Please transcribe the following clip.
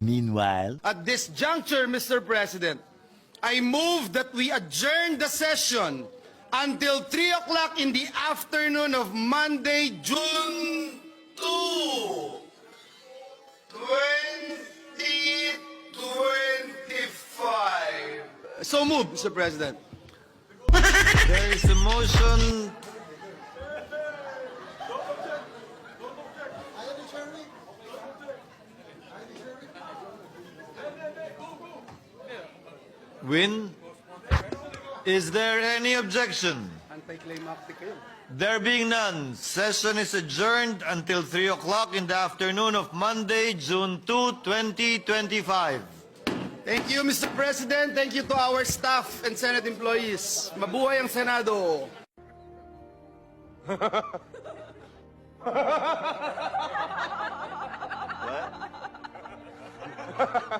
Meanwhile, At this juncture, Mr. President, I move that we adjourn the session until 3 o'clock in the afternoon of Monday, June 2, 2025. So move, Mr. President. There is a motion Win. Is there any objection? Anti-climactic kayo. There being none, session is adjourned until 3 o'clock in the afternoon of Monday, June 2, 2025. Thank you, Mr. President. Thank you to our staff and Senate employees. Mabuhay ang Senado.